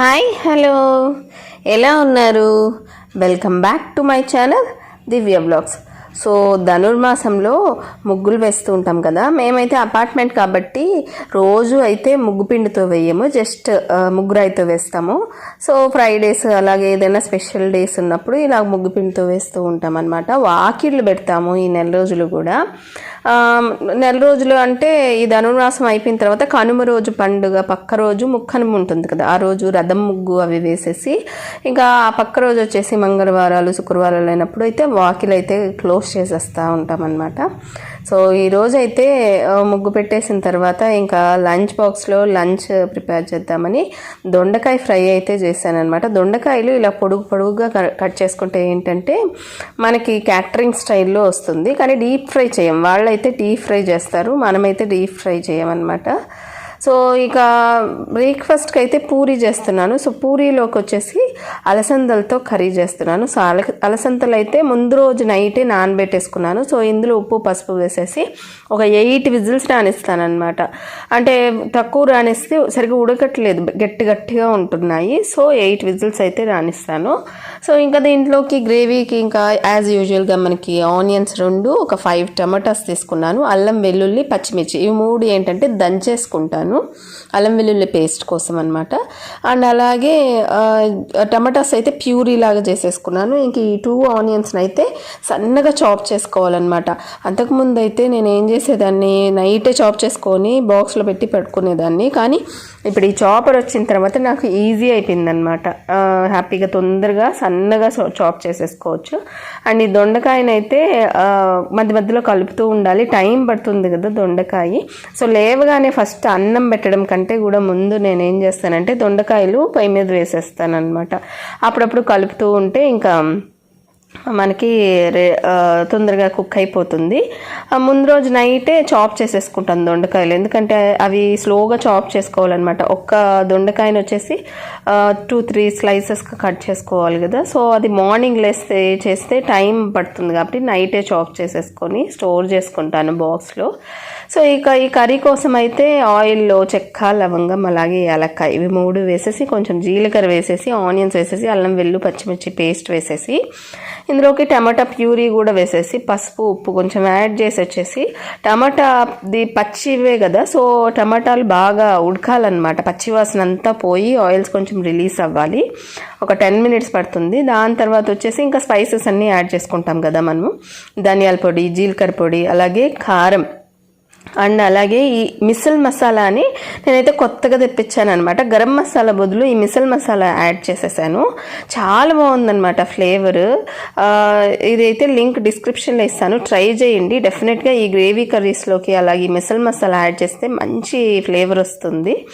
Hi hello. ఎలా ఉన్నారు? Welcome back to my channel Divya blogs. So ధనుర్మాసంలో ముగ్గులు వేస్తూ ఉంటాం కదా. మేమైతే అపార్ట్మెంట్ కాబట్టి రోజు అయితే ముగ్గు పిండితో వేయము జస్ట్ ముగ్గురాయితో వేస్తాము. సో ఫ్రైడేస్ అలాగే ఏదైనా స్పెషల్ డేస్ ఉన్నప్పుడు ఇలా ముగ్గు పిండితో వేస్తూ ఉంటాం అనమాట వాకిళ్ళు పెడతాము ఈ నెల రోజులు కూడా. నెల రోజులు అంటే ఈ ధనుర్మాసం అయిపోయిన తర్వాత కనుమ రోజు పండుగ పక్క రోజు ముక్కనుమ ఉంటుంది కదా. ఆ రోజు రథం ముగ్గు అవి వేసేసి ఇంకా ఆ పక్క రోజు వచ్చేసి మంగళవారాలు శుక్రవారాలు అయినప్పుడు అయితే వాకిలు అయితే క్లోజ్ చేసేస్తూ ఉంటాం అనమాట సో ఈరోజు అయితే ముగ్గు పెట్టేసిన తర్వాత ఇంకా లంచ్ బాక్స్లో లంచ్ ప్రిపేర్ చేద్దామని దొండకాయ ఫ్రై అయితే చేశానమాట దొండకాయలు ఇలా పొడుగు పొడుగుగా కట్ చేసుకుంటే ఏంటంటే మనకి క్యాటరింగ్ స్టైల్లో వస్తుంది. కానీ డీప్ ఫ్రై చేయం. వాళ్ళైతే డీప్ ఫ్రై చేస్తారు. మనమైతే డీప్ ఫ్రై చేయమన్నమాట. సో ఇక బ్రేక్ఫాస్ట్కి అయితే పూరి చేస్తున్నాను. సో పూరీలోకి వచ్చేసి అలసందలతో కర్రీ చేస్తున్నాను. సో అల అలసందలు అయితే ముందు రోజు నైటే నానబెట్టేసుకున్నాను. సో ఇందులో ఉప్పు పసుపు వేసేసి ఒక ఎయిట్ విజిల్స్ రాణిస్తానమాట అంటే తక్కువ రాణిస్తే సరిగ్గా ఉడకట్లేదు. గట్టి గట్టిగా ఉంటున్నాయి. సో ఎయిట్ విజిల్స్ అయితే రాణిస్తాను. సో ఇంకా దీంట్లోకి గ్రేవీకి ఇంకా యాజ్ యూజువల్గా మనకి ఆనియన్స్ రెండు ఒక ఫైవ్ టమాటాస్ తీసుకున్నాను. అల్లం వెల్లుల్లి పచ్చిమిర్చి. ఇవి మూడు ఏంటంటే దంచేసుకుంటాను. అల్లం వెల్లుల్లి పేస్ట్ కోసం అనమాట అండ్ అలాగే టమాటాస్ అయితే ప్యూరీ లాగా చేసేసుకున్నాను. ఇంక ఈ టూ ఆనియన్స్ని అయితే సన్నగా చాప్ చేసుకోవాలన్నమాట. అంతకుముందు అయితే నేను ఏం చేసేదాన్ని నైటే చాప్ చేసుకొని బాక్స్లో పెట్టి పెట్టుకునేదాన్ని కానీ ఇప్పుడు ఈ చాపర్ వచ్చిన తర్వాత నాకు ఈజీ అయిపోయిందనమాట హ్యాపీగా తొందరగా సన్నగా చాప్ చేసేసుకోవచ్చు. అండ్ ఈ దొండకాయనైతే మధ్య మధ్యలో కలుపుతూ ఉండాలి. టైం పడుతుంది కదా దొండకాయ. సో లేవగానే ఫస్ట్ అన్నం పెట్టడం కంటే కూడా ముందు నేను ఏం చేస్తానంటే దొండకాయలు పొయ్యి మీద వేసేస్తాను అనమాట అప్పుడప్పుడు కలుపుతూ ఉంటే ఇంకా మనకి తొందరగా కుక్ అయిపోతుంది. ముందు రోజు నైటే చాప్ చేసేసుకుంటాను దొండకాయలు. ఎందుకంటే అవి స్లోగా చాప్ చేసుకోవాలన్నమాట. ఒక్క దొండకాయని వచ్చేసి టూ త్రీ స్లైసెస్గా కట్ చేసుకోవాలి కదా. సో అది మార్నింగ్ లేస్తే చేస్తే టైం పడుతుంది కాబట్టి నైటే చాప్ చేసేసుకొని స్టోర్ చేసుకుంటాను బాక్స్లో. సో ఇక ఈ కర్రీ కోసం అయితే ఆయిల్లో చెక్క లవంగం అలాగే యాలక్కాయ ఇవి మూడు వేసేసి కొంచెం జీలకర్ర వేసేసి ఆనియన్స్ వేసేసి అల్లం వెల్లు పచ్చిమిర్చి పేస్ట్ వేసేసి ఇందులోకి టమాటా ప్యూరీ కూడా వేసేసి పసుపు ఉప్పు కొంచెం యాడ్ చేసి వచ్చేసి టమాటాది పచ్చివే కదా సో టమాటాలు బాగా ఉడకాలన్నమాట. పచ్చివాసన అంతా పోయి ఆయిల్స్ కొంచెం రిలీజ్ అవ్వాలి. ఒక టెన్ మినిట్స్ పడుతుంది. దాని తర్వాత వచ్చేసి ఇంకా స్పైసెస్ అన్నీ యాడ్ చేసుకుంటాం కదా మనము. ధనియాల పొడి జీలకర్ర పొడి అలాగే కారం. అండ్ అలాగే ఈ మిసల్ మసాలా అని నేనైతే కొత్తగా తెప్పించాను అనమాట గరం మసాలా బదులు ఈ మిసల్ మసాలా యాడ్ చేసేసాను. చాలా బాగుందన్నమాట ఫ్లేవర్. ఇదైతే లింక్ డిస్క్రిప్షన్లో ఇస్తాను. ట్రై చేయండి. డెఫినెట్గా ఈ గ్రేవీ కర్రీస్లోకి అలాగే ఈ మిసల్ మసాలా యాడ్ చేస్తే మంచి ఫ్లేవర్ వస్తుంది.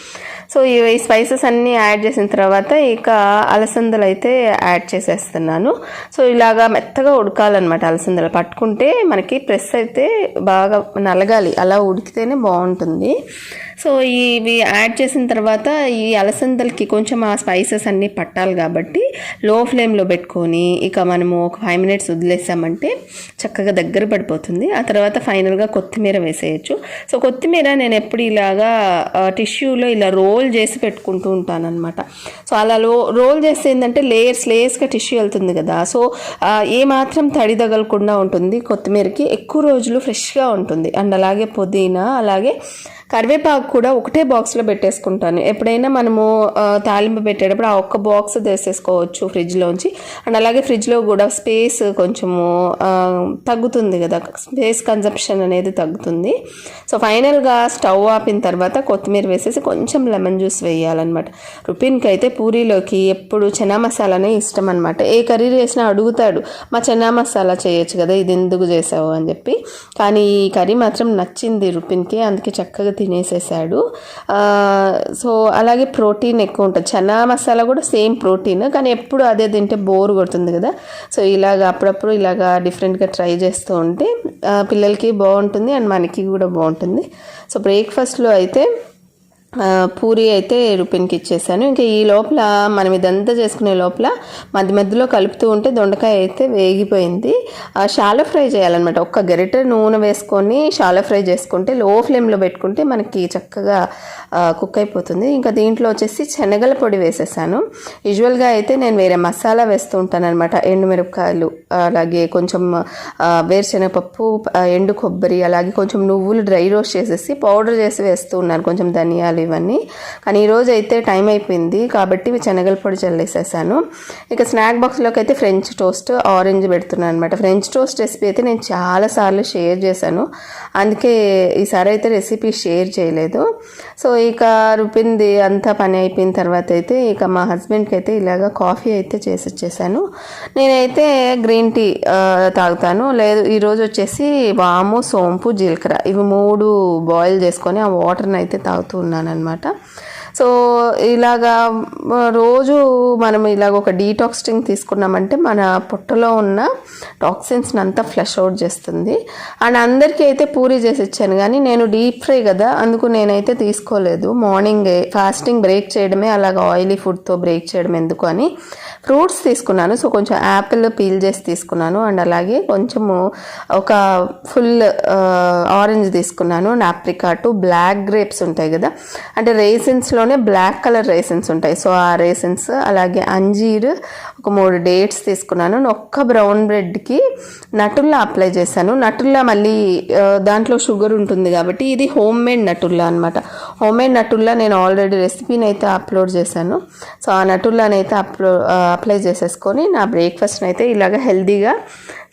సో ఈ స్పైసెస్ అన్నీ యాడ్ చేసిన తర్వాత ఇక అలసందలు అయితే యాడ్ చేసేస్తున్నాను. సో ఇలాగా మెత్తగా ఉడకాలన్నమాట అలసందలు. పట్టుకుంటే మనకి ప్రెస్ అయితే బాగా నలగాలి. అలా ఉడికితేనే బాగుంటుంది. సో ఇవి యాడ్ చేసిన తర్వాత ఈ అలసందలకి కొంచెం ఆ స్పైసెస్ అన్నీ పట్టాలి కాబట్టి లో ఫ్లేమ్లో పెట్టుకొని ఇక మనము ఒక ఫైవ్ మినిట్స్ వదిలేసామంటే చక్కగా దగ్గర పడిపోతుంది. ఆ తర్వాత ఫైనల్గా కొత్తిమీర వేసేయచ్చు. సో కొత్తిమీర నేను ఎప్పుడు ఇలాగా టిష్యూలో ఇలా రోల్ చేసి పెట్టుకుంటూ ఉంటాను అనమాట సో అలా లో రోల్ చేస్తే ఏంటంటే లేయర్స్ లేయర్స్గా టిష్యూ వెళ్తుంది కదా. సో ఏమాత్రం ఏ మాత్రం తడి తగలకుండా ఉంటుంది. కొత్తిమీరకి ఎక్కువ రోజులు ఫ్రెష్గా ఉంటుంది. అండ్ అలాగే పుదీనా అలాగే కరివేపాకు కూడా ఒకటే బాక్స్లో పెట్టేసుకుంటాను. ఎప్పుడైనా మనము తాలింపు పెట్టేటప్పుడు ఆ ఒక్క బాక్స్ తీసేసుకోవచ్చు ఫ్రిడ్జ్లోంచి అండ్ అలాగే ఫ్రిడ్జ్లో కూడా స్పేస్ కొంచెము తగ్గుతుంది కదా. స్పేస్ కన్జంప్షన్ అనేది తగ్గుతుంది. సో ఫైనల్గా స్టవ్ ఆపిన తర్వాత కొత్తిమీర వేసేసి కొంచెం లెమన్ జ్యూస్ వేయాలన్నమాట. రుపిన్కి అయితే పూరీలోకి ఎప్పుడు చనా మసాలానే ఇష్టం అనమాట ఏ కర్రీ చేసినా అడుగుతాడు మా చనా మసాలా చేయొచ్చు కదా ఇది ఎందుకు చేసావు? అని చెప్పి. కానీ ఈ కర్రీ మాత్రం నచ్చింది రుపిన్కి అందుకే చక్కగా తినేసేసాడు. సో అలాగే ప్రోటీన్ ఎక్కువ ఉంటుంది. చనా మసాలా కూడా సేమ్ ప్రోటీన్ కానీ ఎప్పుడు అదే తింటే బోర్ కొడుతుంది కదా. సో ఇలాగ అప్పుడప్పుడు ఇలాగా డిఫరెంట్గా ట్రై చేస్తూ ఉంటే పిల్లలకి బాగుంటుంది అండ్ మనకి కూడా బాగుంటుంది. సో బ్రేక్ఫాస్ట్లో అయితే పూరి అయితే రుపిన్కి ఇచ్చేసాను. ఇంకా ఈ లోపల మనం ఇదంతా చేసుకునే లోపల మధ్య మధ్యలో కలుపుతూ ఉంటే దొండకాయ అయితే వేగిపోయింది. ఆ, షాలో ఫ్రై చేయాలన్నమాట. ఒక్క గరిటె నూనె వేసుకొని షాలో ఫ్రై చేసుకుంటే లో ఫ్లేమ్లో పెట్టుకుంటే మనకి చక్కగా కుక్ అయిపోతుంది. ఇంకా దీంట్లో వచ్చేసి శనగల పొడి వేసేసాను. యూజువల్గా అయితే నేను వేరే మసాలా వేస్తూ ఉంటాను అనమాట ఎండుమిరపకాయలు అలాగే కొంచెం వేరుశెనగపప్పు వేరుశనగపప్పు ఎండు కొబ్బరి అలాగే కొంచెం నువ్వులు డ్రై రోస్ట్ చేసేసి పౌడర్ చేసి వేస్తూ ఉన్నాను. కొంచెం ధనియాలు ఇవన్నీ. కానీ ఈరోజు అయితే టైం అయిపోయింది. కాబట్టి ఇవి శనగల పొడి చల్లేసేసాను. ఇక స్నాక్ బాక్స్లోకి అయితే ఫ్రెంచ్ టోస్ట్ ఆరెంజ్ పెడుతున్నాను అనమాట ఫ్రెంచ్ టోస్ట్ రెసిపీ అయితే నేను చాలాసార్లు షేర్ చేశాను. అందుకే ఈసారి అయితే రెసిపీ షేర్ చేయలేదు. సో ఇక రుపింది అంతా పని అయిపోయిన తర్వాత అయితే ఇక మా హస్బెండ్కి అయితే ఇలాగ కాఫీ అయితే చేసి ఇచ్చేసాను నేనైతే గ్రీన్ టీ తాగుతాను. లేదు ఈరోజు వచ్చేసి వాము సోంపు జీలకర్ర ఇవి మూడు బాయిల్ చేసుకొని ఆ వాటర్ని అయితే తాగుతూ ఉన్నాను. అనమాట సో ఇలాగా రోజు మనం ఇలాగ ఒక డీటాక్స్టింగ్ తీసుకున్నామంటే మన పొట్టలో ఉన్న టాక్సిన్స్ని అంతా ఫ్లష్ అవుట్ చేస్తుంది. అండ్ అందరికీ అయితే పూరి చేసి ఇచ్చాను కానీ నేను డీప్ ఫ్రై కదా అందుకు నేనైతే తీసుకోలేదు. మార్నింగ్ ఫాస్టింగ్ బ్రేక్ చేయడమే అలాగ ఆయిలీ ఫుడ్తో బ్రేక్ చేయడం ఎందుకు అని ఫ్రూట్స్ తీసుకున్నాను. సో కొంచెం యాపిల్ పీల్ చేసి తీసుకున్నాను. అండ్ అలాగే కొంచెము ఒక ఫుల్ ఆరెంజ్ తీసుకున్నాను. అండ్ ఆప్రికాటు బ్లాక్ గ్రేప్స్ ఉంటాయి కదా. అంటే రేసిన్స్లో రేసిన్స్లోనే బ్లాక్ కలర్ రేసిన్స్ ఉంటాయి. సో ఆ రేసిన్స్ అలాగే అంజీర్ ఒక మూడు డేట్స్ తీసుకున్నాను. ఒక్క బ్రౌన్ బ్రెడ్కి నటుల్లా అప్లై చేశాను. నటుల్లా మళ్ళీ దాంట్లో షుగర్ ఉంటుంది కాబట్టి ఇది హోమ్ మేడ్ నటుల్లా అనమాట హోమ్ మేడ్ నటుల్లా నేను ఆల్రెడీ రెసిపీని అయితే అప్లోడ్ చేశాను. సో ఆ నటుల్లాని అయితే అప్లో అప్లై చేసేసుకొని నా బ్రేక్ఫాస్ట్ని అయితే ఇలాగ హెల్దీగా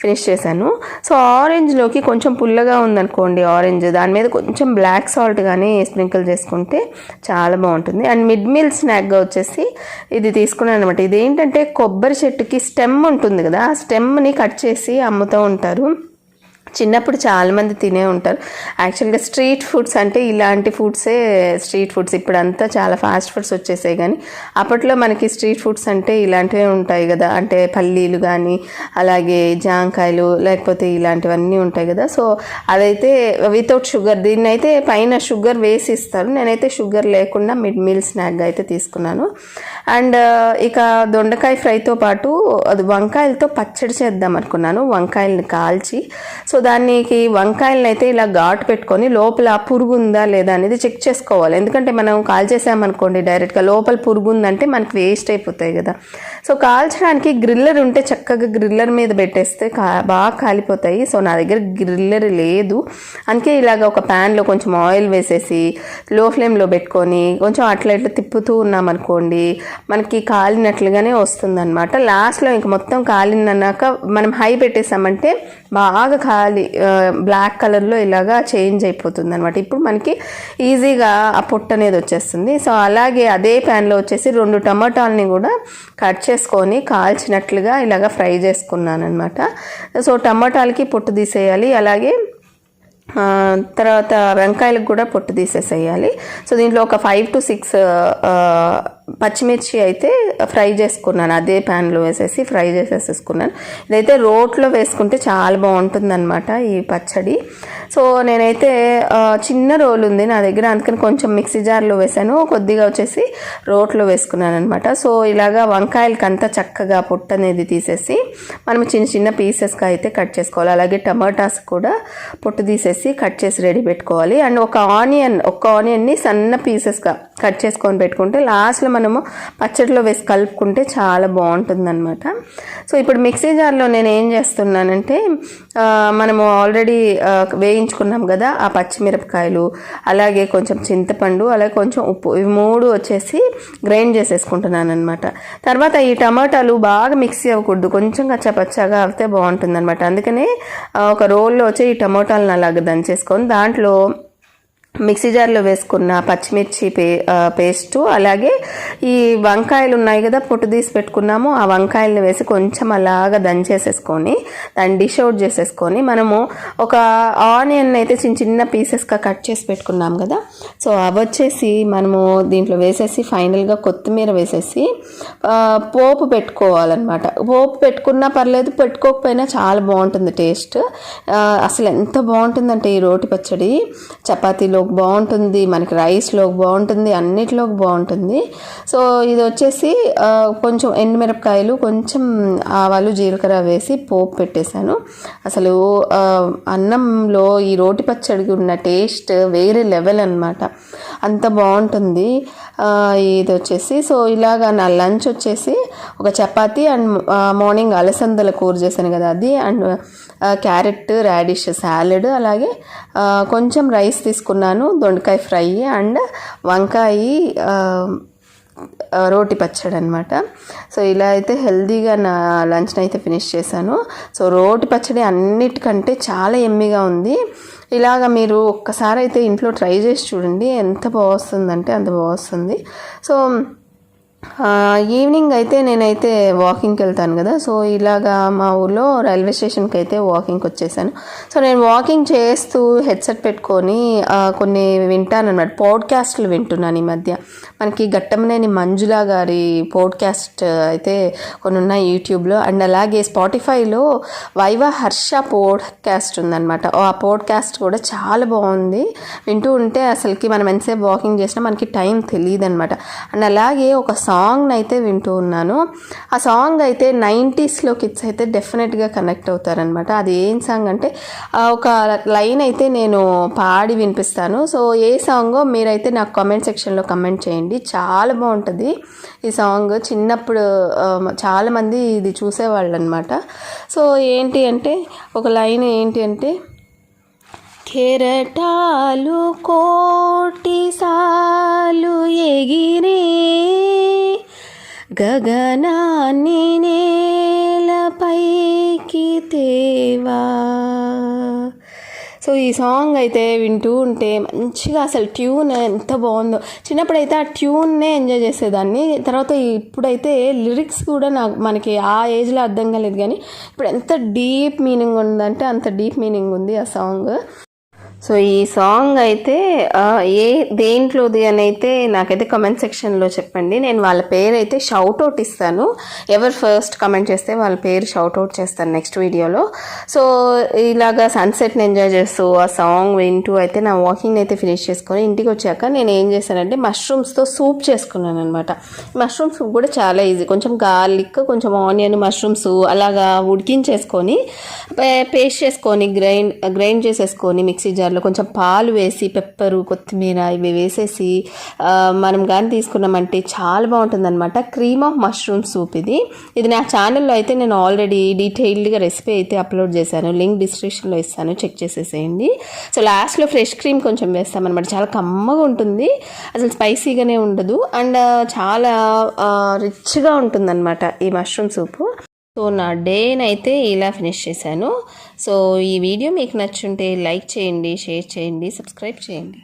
ఫినిష్ చేశాను. సో ఆరెంజ్లోకి కొంచెం పుల్లగా ఉందనుకోండి ఆరెంజ్ దాని మీద కొంచెం బ్లాక్ సాల్ట్ కానీ స్ప్రింకిల్ చేసుకుంటే చాలా బాగుంటుంది. అండ్ మిడ్ మీల్ స్నాక్గా వచ్చేసి ఇది తీసుకున్నాను అనమాట ఇది ఏంటంటే కొబ్బరి చెట్టుకి స్టెమ్ ఉంటుంది కదా ఆ స్టెమ్ని కట్ చేసి అమ్ముతూ ఉంటారు. చిన్నప్పుడు చాలామంది తినే ఉంటారు. యాక్చువల్గా స్ట్రీట్ ఫుడ్స్ అంటే ఇలాంటి ఫుడ్సే స్ట్రీట్ ఫుడ్స్ ఇప్పుడంతా చాలా ఫాస్ట్ ఫుడ్స్ వచ్చేసాయి కానీ అప్పట్లో మనకి స్ట్రీట్ ఫుడ్స్ అంటే ఇలాంటివే ఉంటాయి కదా. అంటే పల్లీలు కానీ అలాగే జాంకాయలు లేకపోతే ఇలాంటివన్నీ ఉంటాయి కదా. సో అదైతే వితౌట్ షుగర్ దీన్ని అయితే పైన షుగర్ వేసి ఇస్తారు నేనైతే షుగర్ లేకుండా మిడ్ మీల్ స్నాక్గా అయితే తీసుకున్నాను. అండ్ uh, ఇక దొండకాయ ఫ్రైతో పాటు అది వంకాయలతో పచ్చడి చేద్దాం అనుకున్నాను. వంకాయలని కాల్చి సో దానికి వంకాయలను అయితే ఇలా ఘాటు పెట్టుకొని లోపల పురుగు ఉందా లేదా అనేది చెక్ చేసుకోవాలి. ఎందుకంటే మనం కాల్ చేసామనుకోండి డైరెక్ట్గా లోపల పురుగు ఉందంటే మనకి వేస్ట్ అయిపోతాయి కదా. సో కాల్చడానికి గ్రిల్లర్ ఉంటే చక్కగా గ్రిల్లర్ మీద పెట్టేస్తే కా బాగా కాలిపోతాయి. సో నా దగ్గర గ్రిల్లర్ లేదు. అందుకే ఇలాగ ఒక ప్యాన్లో కొంచెం ఆయిల్ వేసేసి లో ఫ్లేమ్లో పెట్టుకొని కొంచెం అట్లా ఇట్లా తిప్పుతూ ఉన్నామనుకోండి మనకి కాలినట్లుగానే వస్తుందన్నమాట. లాస్ట్లో ఇంక మొత్తం కాలినన్నాక మనం హై పెట్టేసామంటే బాగా కాలి బ్లాక్ కలర్లో ఇలాగా చేంజ్ అయిపోతుంది అనమాట ఇప్పుడు మనకి ఈజీగా ఆ పొట్టు అనేది వచ్చేస్తుంది. సో అలాగే అదే ప్యాన్లో వచ్చేసి రెండు టమాటాలని కూడా కట్ చేసుకొని కాల్చినట్లుగా ఇలాగ ఫ్రై చేసుకున్నాను అనమాట సో టమాటాలకి పొట్టు తీసేయాలి. అలాగే తర్వాత వెంకాయలకు కూడా పొట్టు తీసేసేయాలి. సో దీంట్లో ఒక ఫైవ్ టు సిక్స్ పచ్చిమిర్చి అయితే ఫ్రై చేసుకున్నాను. అదే ప్యాన్లో వేసేసి ఫ్రై చేసేసేసుకున్నాను. ఇదైతే రోట్లో వేసుకుంటే చాలా బాగుంటుందన్నమాట ఈ పచ్చడి. సో నేనైతే చిన్న రోల్ ఉంది నా దగ్గర. అందుకని కొంచెం మిక్సీ జార్లో వేసాను. కొద్దిగా వచ్చేసి రోట్లో వేసుకున్నాను అనమాట సో ఇలాగా వంకాయలకి అంతా చక్కగా పొట్టు అనేది తీసేసి మనం చిన్న చిన్న పీసెస్గా అయితే కట్ చేసుకోవాలి. అలాగే టమాటాస్ కూడా పొట్టు తీసేసి కట్ చేసి రెడీ పెట్టుకోవాలి. అండ్ ఒక ఆనియన్ ఒక ఆనియన్ని సన్న పీసెస్గా కట్ చేసుకొని పెట్టుకుంటే లాస్ట్లో మనము పచ్చడిలో వేసి కలుపుకుంటే చాలా బాగుంటుంది అనమాట సో ఇప్పుడు మిక్సీ జార్లో నేను ఏం చేస్తున్నానంటే మనము ఆల్రెడీ వేయించుకున్నాం కదా ఆ పచ్చిమిరపకాయలు అలాగే కొంచెం చింతపండు అలాగే కొంచెం ఉప్పు ఇవి మూడు వచ్చేసి గ్రైండ్ చేసేసుకుంటున్నాను అనమాట తర్వాత ఈ టమాటాలు బాగా మిక్సీ అవ్వకూడదు కొంచెం కచ్చాపచ్చాగా అవుతే బాగుంటుంది అనమాట అందుకనే ఒక రోల్లో వచ్చి ఈ టమాటాలను అలాగ దంచేసుకొని దాంట్లో మిక్సీ జార్లో వేసుకున్న పచ్చిమిర్చి పే పేస్టు అలాగే ఈ వంకాయలు ఉన్నాయి కదా పొట్టు తీసి పెట్టుకున్నాము ఆ వంకాయలను వేసి కొంచెం అలాగా దంచేసేసుకొని దాన్ని డిష్ అవుట్ చేసేసుకొని మనము ఒక ఆనియన్ అయితే చిన్న చిన్న పీసెస్గా కట్ చేసి పెట్టుకున్నాం కదా సో అవి వచ్చేసి మనము దీంట్లో వేసేసి ఫైనల్గా కొత్తిమీర వేసేసి పోపు పెట్టుకోవాలన్నమాట. పోపు పెట్టుకున్నా పర్లేదు పెట్టుకోకపోయినా చాలా బాగుంటుంది టేస్ట్. అసలు ఎంత బాగుంటుందంటే ఈ రోటి పచ్చడి చపాతీలో చపాతీలోకి బాగుంటుంది మనకి రైస్లోకి బాగుంటుంది అన్నిటిలోకి బాగుంటుంది. సో ఇది వచ్చేసి కొంచెం ఎండుమిరపకాయలు కొంచెం ఆవాలు జీలకర్ర వేసి పోపు పెట్టేశాను. అసలు అన్నంలో ఈ రోటి పచ్చడికి ఉన్న టేస్ట్ వేరే లెవెల్ అనమాట అంత బాగుంటుంది. ఇది వచ్చేసి సో ఇలాగా నా లంచ్ వచ్చేసి ఒక చపాతి అండ్ మార్నింగ్ అలసందల కూర చేశాను కదా అది. అండ్ క్యారెట్ రాడిష్ సాలెడ్ అలాగే కొంచెం రైస్ తీసుకున్నాను దొండకాయ ఫ్రై అండ్ వంకాయ రోటి పచ్చడి అనమాట సో ఇలా అయితే హెల్తీగా నా లంచ్ని అయితే ఫినిష్ చేశాను. సో రోటి పచ్చడి అన్నిటికంటే చాలా ఎమ్మిగా ఉంది. ఇలాగ మీరు ఒక్కసారి అయితే ఇంట్లో ట్రై చేసి చూడండి ఎంత బాగుస్తుందంటే అంత బాగా వస్తుంది. సో ఈవినింగ్ అయితే నేనైతే వాకింగ్కి వెళ్తాను కదా. సో ఇలాగా మా ఊర్లో రైల్వే స్టేషన్కి అయితే వాకింగ్కి వచ్చేసాను. సో నేను వాకింగ్ చేస్తూ హెడ్సెట్ పెట్టుకొని కొన్ని వింటాను అనమాట పాడ్కాస్ట్లు వింటున్నాను ఈ మధ్య. మనకి గట్టమనేని మంజులా గారి పాడ్కాస్ట్ అయితే కొన్ని ఉన్నాయి యూట్యూబ్లో అండ్ అలాగే స్పాటిఫైలో వైవా హర్ష పాడ్కాస్ట్ ఉందన్నమాట. ఆ పాడ్కాస్ట్ కూడా చాలా బాగుంది. వింటూ ఉంటే అసలుకి మనం ఎంతసేపు వాకింగ్ చేసినా మనకి టైం తెలియదు అనమాట అండ్ అలాగే ఒక సాంగ్ అయితే వింటూ ఉన్నాను. ఆ సాంగ్ అయితే నైంటీస్లో కిడ్స్ అయితే డెఫినెట్గా కనెక్ట్ అవుతారనమాట అది ఏం సాంగ్ అంటే ఒక లైన్ అయితే నేను పాడి వినిపిస్తాను. సో ఏ సాంగో మీరైతే నాకు కామెంట్ సెక్షన్లో కమెంట్ చేయండి. చాలా బాగుంటుంది ఈ సాంగ్. చిన్నప్పుడు చాలామంది ఇది చూసేవాళ్ళు అనమాట సో ఏంటి అంటే ఒక లైన్ ఏంటి అంటే కెరటాలు కోటి సాలు ఎగిరే గగనాన్ని నేలపైకి తేవా. సో ఈ సాంగ్ అయితే వింటూ ఉంటే మంచిగా అసలు ట్యూన్ ఎంత బాగుందో. చిన్నప్పుడైతే ఆ ట్యూన్నే ఎంజాయ్ చేసేదాన్ని. తర్వాత ఇప్పుడైతే లిరిక్స్ కూడా నాకు మనకి ఆ ఏజ్లో అర్థం కాలేదు కానీ ఇప్పుడు ఎంత డీప్ మీనింగ్ ఉందంటే అంత డీప్ మీనింగ్ ఉంది ఆ సాంగ్. సో ఈ సాంగ్ అయితే ఏ దేంట్లోది అని అయితే నాకైతే కమెంట్ సెక్షన్లో చెప్పండి. నేను వాళ్ళ పేరు అయితే షౌట్ అవుట్ ఇస్తాను. ఎవరు ఫస్ట్ కమెంట్ చేస్తే వాళ్ళ పేరు షౌట్ అవుట్ చేస్తాను నెక్స్ట్ వీడియోలో సో ఇలాగా సన్సెట్ని ఎంజాయ్ చేస్తూ ఆ సాంగ్ వింటూ అయితే నా వాకింగ్ అయితే ఫినిష్ చేసుకొని ఇంటికి వచ్చాక నేను ఏం చేశానంటే మష్రూమ్స్తో సూప్ చేసుకున్నాను అనమాట మష్రూమ్ సూప్ కూడా చాలా ఈజీ కొంచెం గార్లిక్ కొంచెం ఆనియన్ మష్రూమ్స్ అలాగా ఉడికించేసుకొని పేస్ట్ చేసుకొని గ్రైండ్ గ్రైండ్ చేసేసుకొని మిక్సీ జార్లో కొంచెం పాలు వేసి పెప్పరు కొత్తిమీర ఇవి వేసేసి మనం కానీ తీసుకున్నామంటే చాలా బాగుంటుంది అనమాట క్రీమ్ ఆఫ్ మష్రూమ్ సూప్ ఇది. ఇది నా ఛానల్లో అయితే నేను ఆల్రెడీ డీటెయిల్డ్గా రెసిపీ అయితే అప్లోడ్ చేశాను. లింక్ డిస్క్రిప్షన్లో ఇస్తాను. చెక్ చేసేసేయండి. సో లాస్ట్లో ఫ్రెష్ క్రీమ్ కొంచెం వేస్తామన్నమాట. చాలా కమ్మగా ఉంటుంది. అసలు స్పైసీగానే ఉండదు. అండ్ చాలా రిచ్గా ఉంటుందన్నమాట ఈ మష్రూమ్ సూపు సో నా డేనైతే ఇలా ఫినిష్ చేశాను. సో ఈ వీడియో మీకు నచ్చుంటే లైక్ చేయండి షేర్ చేయండి సబ్స్క్రైబ్ చేయండి.